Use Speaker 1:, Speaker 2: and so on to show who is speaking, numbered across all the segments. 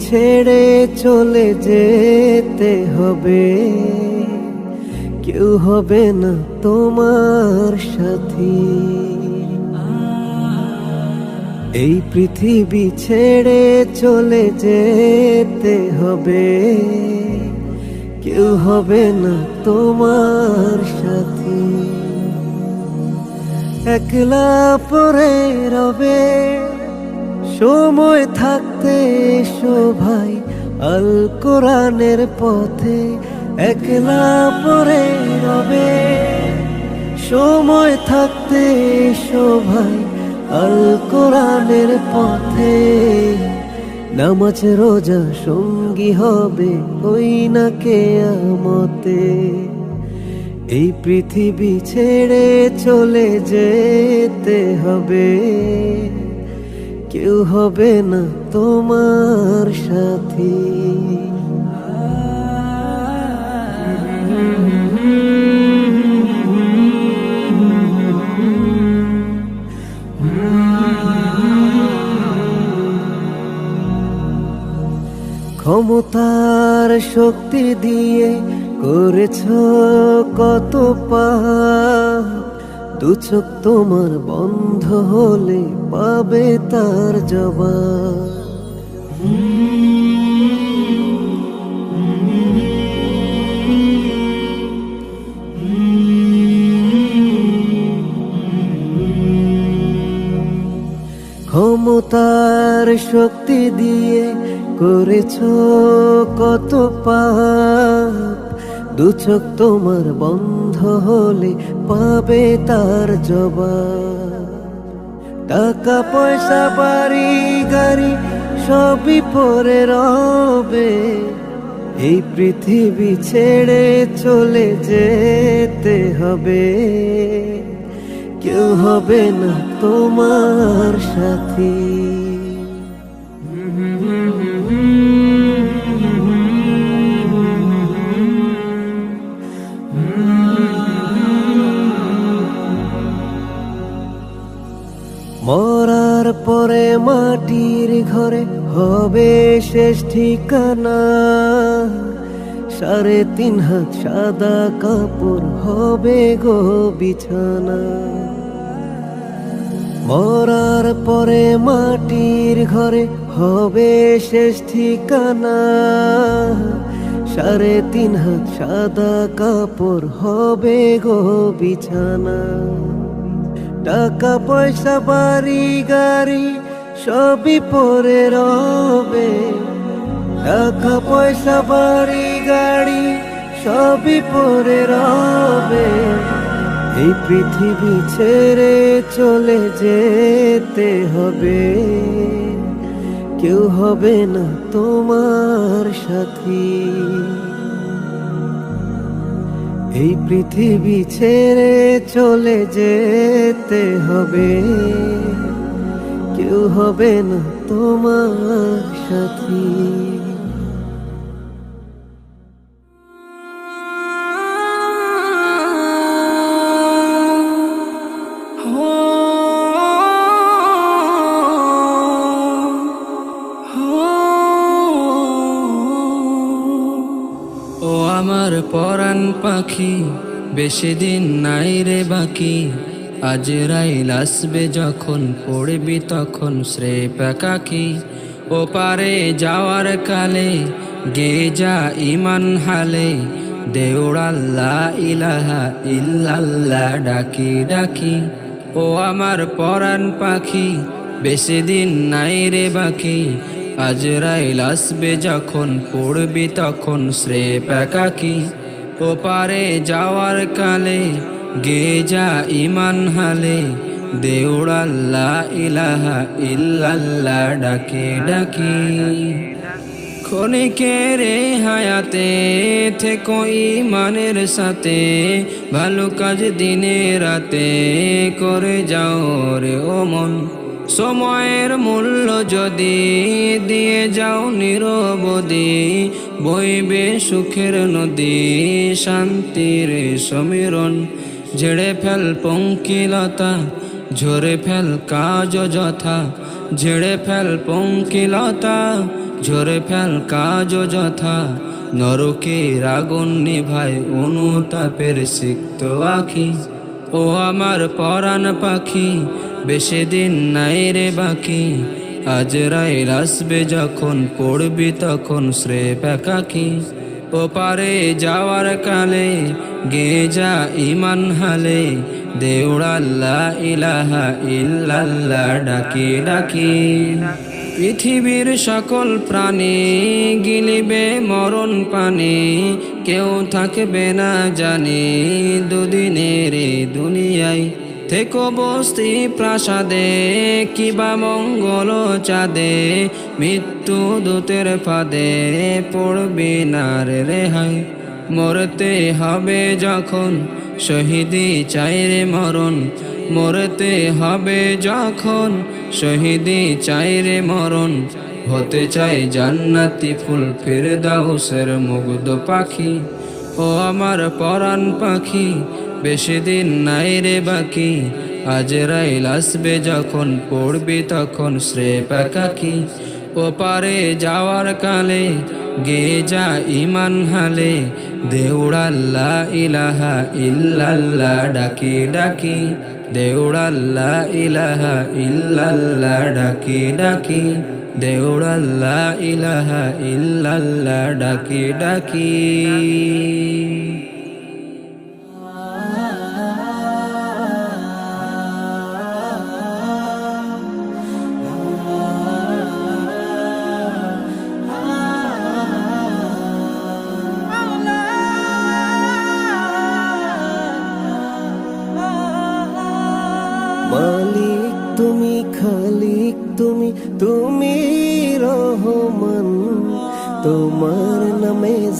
Speaker 1: ছেড়ে চলে যেতে হবে। কেউ হবে না তোমার সাথী। এই পৃথিবী ছেড়ে চলে যেতে হবে। কেউ হবে না তোমার সাথী। একলা পরে রবে। সময় থাকতে এসো ভাই, আল কোরআনের পথে একলা পরে রবে। সময় থাকতে এসো ভাই, আল কোরআনের পথে। নামাজ, রোজা, সঙ্গী হবে ওই না কে আমতে এই পৃথিবী ছেড়ে চলে যেতে হবে। কেউ হবে না তোমার সাথী। ক্ষমতার শক্তি দিয়ে করেছ কত পাপ। দু চোখ তোমার বন্ধ হলে পাবে তার জবাব। ক্ষমতার শক্তি দিয়ে করেছ কত পাপ। দু চোখ তোমার বন্ধ হলে পাবে তার জবাব। টাকা, পয়সা, বাড়ি, গাড়ি, সবই পরে রবে। এই পৃথিবী ছেড়ে চলে যেতে হবে। কেউ হবে না তোমার সাথী। পরে মাটির ঘরে হবে শেষ ঠিকানা। সাড়ে তিন হাত সাদা কাপড় হবে গো বিছানা। মরার পরে মাটির ঘরে হবে শেষ ঠিকানা। সাড়ে তিন হাত সাদা কাপড় হবে গো বিছানা। টাকা পয়সা, বাড়ি, গাড়ি সবই পরে রবে। টাকা পয়সা, বাড়ি, গাড়ি সবই পরে রবে। এই পৃথিবী ছেড়ে চলে যেতে হবে। কেউ হবে না তোমার সাথী। এই পৃথিবী ছেড়ে চলে যেতে হবে। কেউ হবে না তোমার সাথী।
Speaker 2: আমার পরাণ পাখি, বেশি দিন নাই রে বাকি। আজ রাইল আসবে যখন পড়বি তখন শ্রে পাকাকি ও পারে যাওয়ার কালে গে যা ইমান হালে দেউড়াল্লাহ ইলাহা ইল্লাল্লাহ ডাকি ডাকি। ও আমার পরাণ পাখি, বেশি দিন নাই রে বাকি। আজরাইল আসবে যখন, পড়বি তখন শ্রে প্যাকাকি ও পারে যাওয়ার কালে গে যা ইমান হালে দেউড়াল্লাহ ইলাহা ইল্লাল্লাহ ডাকে ডাকি। ক্ষণিকের হায়াতে থেকো ইমানের সাথে, ভালো কাজ দিনে রাতে করে যাও রে ও মন। সময়ের মূল্য যদি দিয়ে যাও নিরবদি বইবে সুখের নদী, শান্তির সমীরণ। ঝেড়ে ফেল পঙ্কিলতা, ঝরে ফেল কাজ যথা। ঝেড়ে ফেল পঙ্কিলতা, ঝরে ফেল কাজ যথা। নরকের আগুন নিভাই অনুতাপের সিক্ত আখি। ও আমার পরাণ পাখি বেশি দিন নাই রে বাকি। আজ রাইল আসবে যখন পড়বি তখন শ্রে একাকি। ও পারে যাওয়ার কালে গে যা ইমান হালে। দেউড়াল্লা ইলাহা ইল্লাল্লাহ ডাকি ডাকি। পৃথিবীর সকল প্রাণী গিলিবে মরণ পানি। কেউ থাকবে না জানি দুদিনের দুনিয়ায়। থেকো বস্তি প্রাসাদে, কিবা মঙ্গল চাঁদে, মৃত্যু দূতের ফাঁদে, পড়বে না রেহাই। মরতে হবে যখন, শহীদি চাই রে মরণ। মরতে হবে যখন, শহীদি চাই রে মরণ। হতে চাই জান্নাতি ফুল, ফেরদাউসের মুগ্ধ পাখি। ও আমার পরাণ পাখি বেশি দিন নাই রে বাকি। আজ রাইল আসবে যখন পড়বি তখন পাকাকি ও পারে যাওয়ার কালে গে যা ইমান হালে। দেউড়াল্লা ইলাহা ইল্লাল্লাহ ডাকি ডাকি। দেউড়াল্লা ইলাহা ইল্লাল্লাহ ডাকি ডাকি। দেউড়াল্লা ইলাহা ইল্লাল্লাহ ডাকি ডাকি।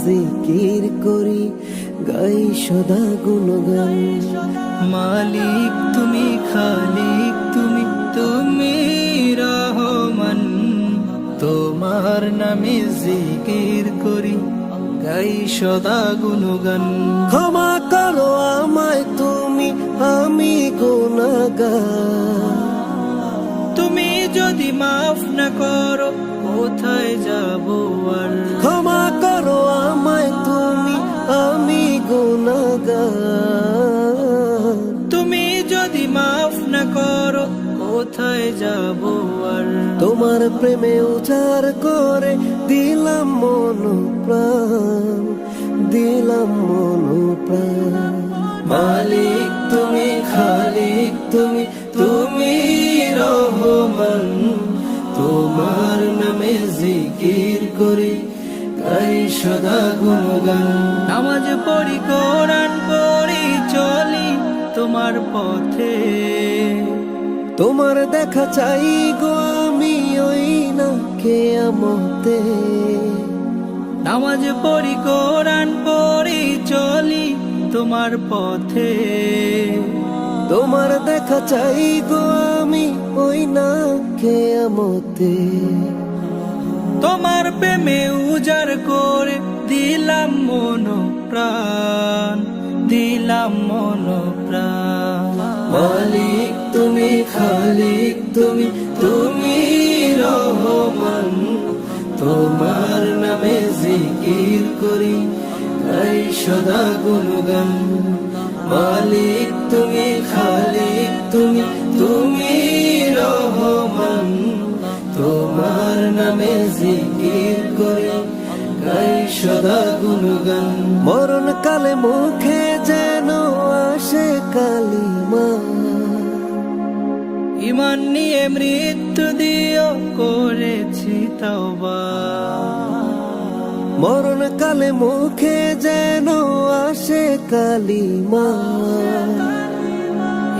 Speaker 1: জিকির করি, গাই সদা গুণগান।
Speaker 3: মালিক তুমি, খালিক তুমি তুমি রহমান। তোমার নামে জিকির করি, গাই সদা গুণগান।
Speaker 1: ক্ষমা করো আমায় তুমি, আমি গুণাগার
Speaker 3: তুমি যদি মাফ না করো, কোথায় যাব আর?
Speaker 1: করো আমায় তুমি আমি গুণাগার।
Speaker 3: তুমি যদি মাফ না করো কোথায় যাব আর?
Speaker 1: তোমার প্রেমে উজার করে দিলাম মনু প্রাণ দিলাম মন
Speaker 3: নামাজ পড়ি, কোরআন পড়ি, চলি তোমার পথে।
Speaker 1: তোমার দেখা চাই গো আমি ওই না কে আমতে।
Speaker 3: নামাজ পড়ি, কোরআন পড়ি, চলি তোমার পথে।
Speaker 1: তোমার দেখা চাই গো আমি ওই না কে আমতে।
Speaker 3: তোমার প্রেমে উজাড় করে দিলাম মন প্রাণ দিলাম মন প্রাণ মালিক তুমি, খালিক তুমি তুমি রহমান। তোমার নামে জিকির করি গাই সদা গুণগান। মালিক তুমি, খালিক তুমি তুমি তোমার নামে জিকির করি গাই সদা গুণগান।
Speaker 1: মরণ কালে মুখে যেন আসে কালিমা।
Speaker 3: ইমান নিয়ে মৃত্যু দিও করেছি তওবা।
Speaker 1: মরণ কালে মুখে যেন আসে কালিমা।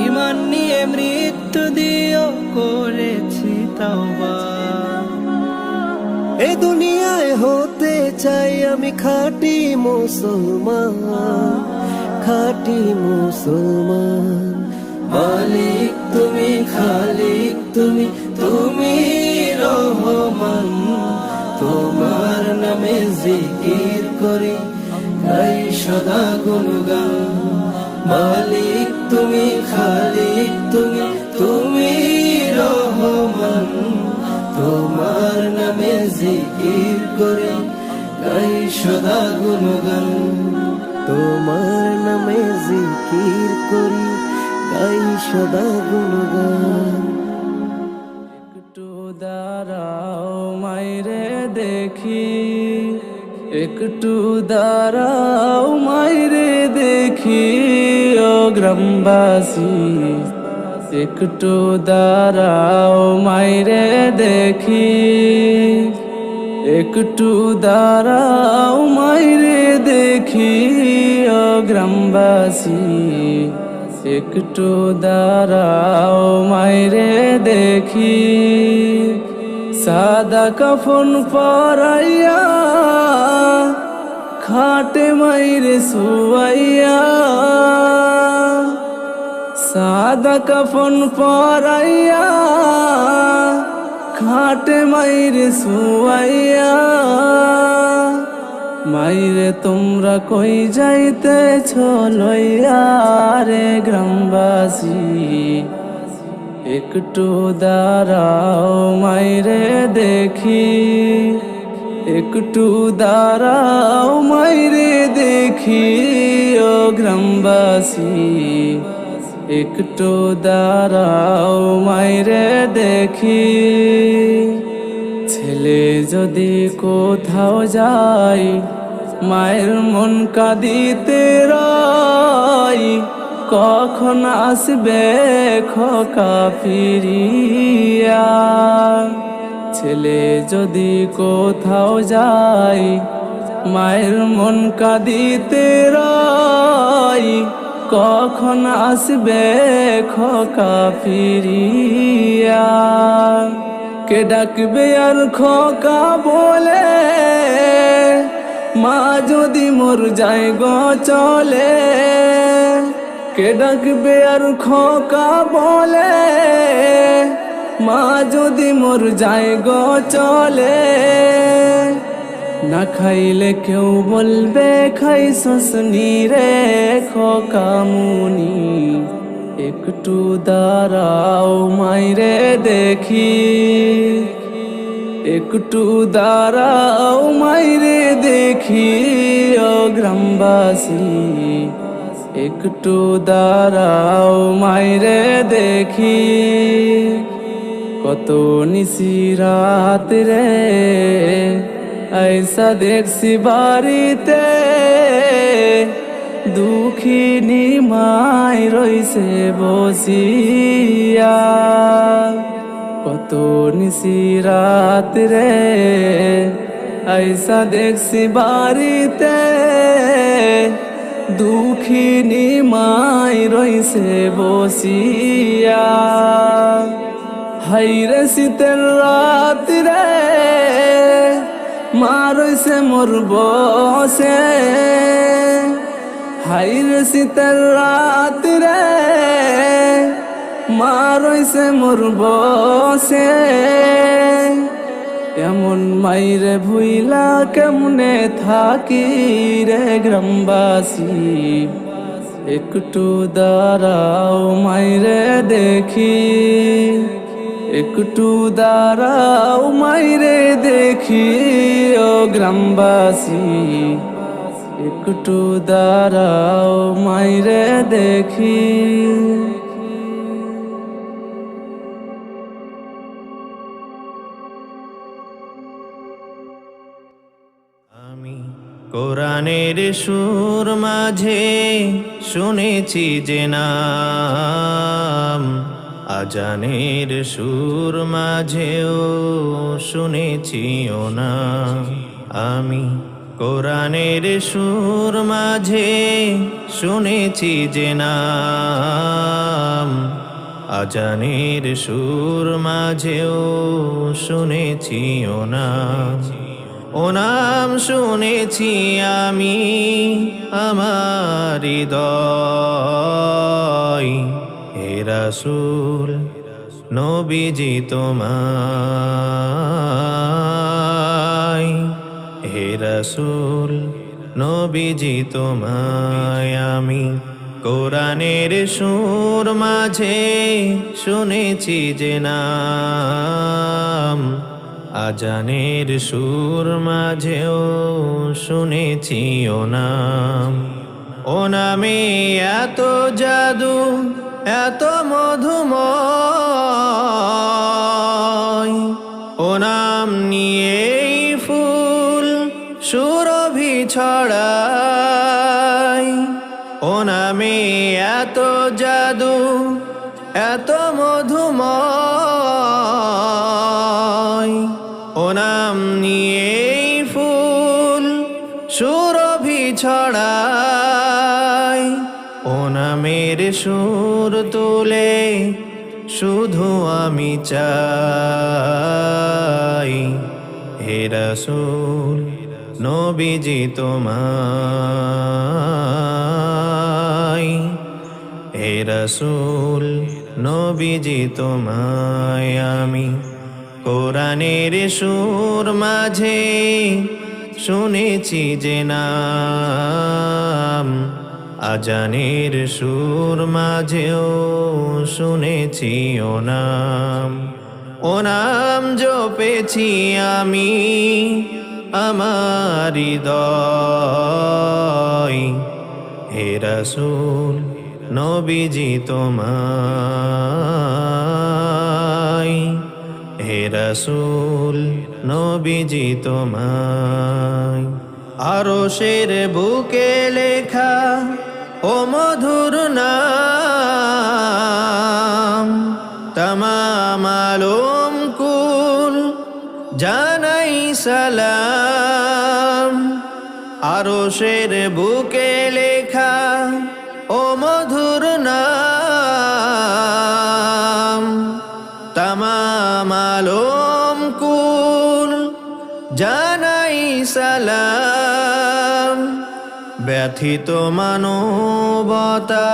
Speaker 3: ইমান নিয়ে মৃত্যু দিও করেছি তওবা।
Speaker 1: দুনিয়ায় হতে চাই আমি খাঁটি মুসলমান, খাটি মুসলমান।
Speaker 3: মালিক তুমি, খালিক তুমি তুমি রহমান। তোমার নামে জিকির করি গাই সদা গুণগান। মালিক তুমি, খালিক তুমি তুমি
Speaker 1: তোমার নামে জিকির করি গাই সদা গুণগান। তোমার নামে জিকির করি গাই সদা গুণগান।
Speaker 4: একটু দাঁড়াও মাইরে দেখি। একটু দাঁড়াও মাইরে দেখি, ও গ্রামবাসী। একটু দাঁড়াও, মাইরে দেখি। একটু দাঁড়াও, মাইরে দেখি, ও গ্রামবাসী। একটু দাঁড়াও, মাইরে দেখি। সাদা কফন পরাইয়া, খাটে মাইরে সুয়াইয়া সাদা কফন পরাইয়া, খাটে মাইরে সুয়াইয়া মাইরে তোমরা কই যাইতে লইয়া গ্রামবাসী? একটু দাঁড়াও মাইরে দেখি, একটু দাঁড়াও মাইরে দেখি, ও গ্রামবাসী। একটু দাঁড়াও, মাইরে দেখি। ছেলে যদি কোথাও যায়, মায়ের মন কাঁদিতে রয়। কখন আসবে খোকা ফিরিয়া? ছেলে যদি কোথাও যায়, মায়ের মন কাঁদিতে রয়। কখন আসবে খোকা ফিরিয়া? কে ডাকবে আর খোকা বলে? মা যদি মোর যায় গো চলে। কে ডাকবে আর খোকা বলে? মা যদি মোর যায় গো চলে। না খাইলে কেউ বলবে খাই শোষনি রে খোকামুনি, একটু দাঁড়াও মাইরে দেখি। একটু দাঁড়াও মাইরে দেখি, ও গ্রামবাসী, একটু দাঁড়াও মাইরে দেখি। কত নিশি রাত রে আইসা দেখছি বাড়িতে, দুঃখিনী মাই রইছে বসিয়া। কত নিশি রাত রে আইসা দেখছি বাড়িতে, দুঃখিনী মাই রইছে বসিয়া। হাইরে শীতের রাত রে মা রইছে মোর বসে। হাইরে শীতের রাত রে মা মোর বসে। এমন মাইরে ভুইলা কেমনে থাকি রে গ্রামবাসী? একটু দাঁড়াও মাইরে দেখি। একটু দাঁড়াও মাইরে দেখি, ও গ্রামবাসী। একটু দাঁড়াও মাইরে দেখি।
Speaker 5: আমি কোরআনের সুর মাঝে শুনেছি যে নাম আজানের সুর মাঝেও শুনেছি ও না। আমি কোরআনের সুর মাঝে শুনেছি যে নাম। আজানের সুর মাঝেও শুনেছি ও না। ও নাম শুনেছি আমি, আমার হৃদয়। রাসূল, নবীজি তোমায়। হে রাসূল, নবীজি তোমায়, আমি কোরআনের সুর মাঝে শুনেছি যে নাম। আজানের সুর মাঝেও শুনেছি ও নাম। ও নামে এত জাদু এত মধুম ও নাম নিয়ে ফুল সুরভি ছড়ায় ও নামে এত জাদু এত মধুময়। তুলে শুধু আমি চাই। হে রসুল, নবীজি তোমায়। হে রসুল, নবীজি তোমায় আমি কোরআনের সুর মাঝে শুনেছি যে নাম। আজানের সুর মাঝেও শুনেছি ও নাম। ও নাম জপেছি আমি আমার হৃদয়। হে রসুল, নবীজি তোমায়। হে রসুল, নবীজি তোমায়। আরও শের বুকে লেখা ও মধুর নাম, তমাম কুল জানাই সালাম। আরও শের বুকে লেখা ও মধুর নাম, তমাম কুল জানাই সালাম। ব্যথিত মানবতা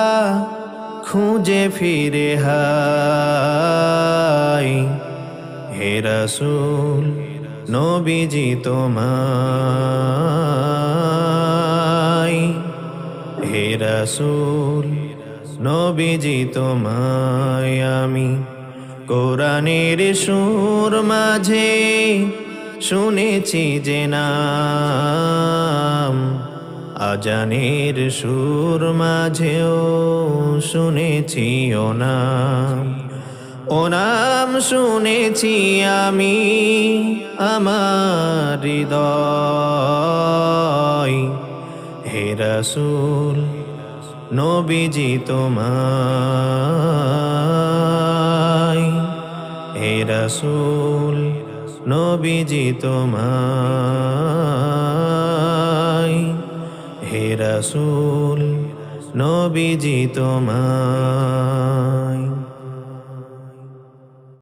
Speaker 5: খুঁজে ফিরে হাই। হে রসুল, নবীজি তোমায়। হে রসুল, নবীজি তোমায়। আমি কোরআনের সুর মাঝে শুনেছি যে নাম আজানের সুর মাঝেও শুনেছি ও নাম। ও নাম শুনেছি আমি আমার হৃদয়। হে রসুল, নবীজি তোমায়। হে রসুল, নবীজি তোমায়। হে রসুল নবীজি তোমায়।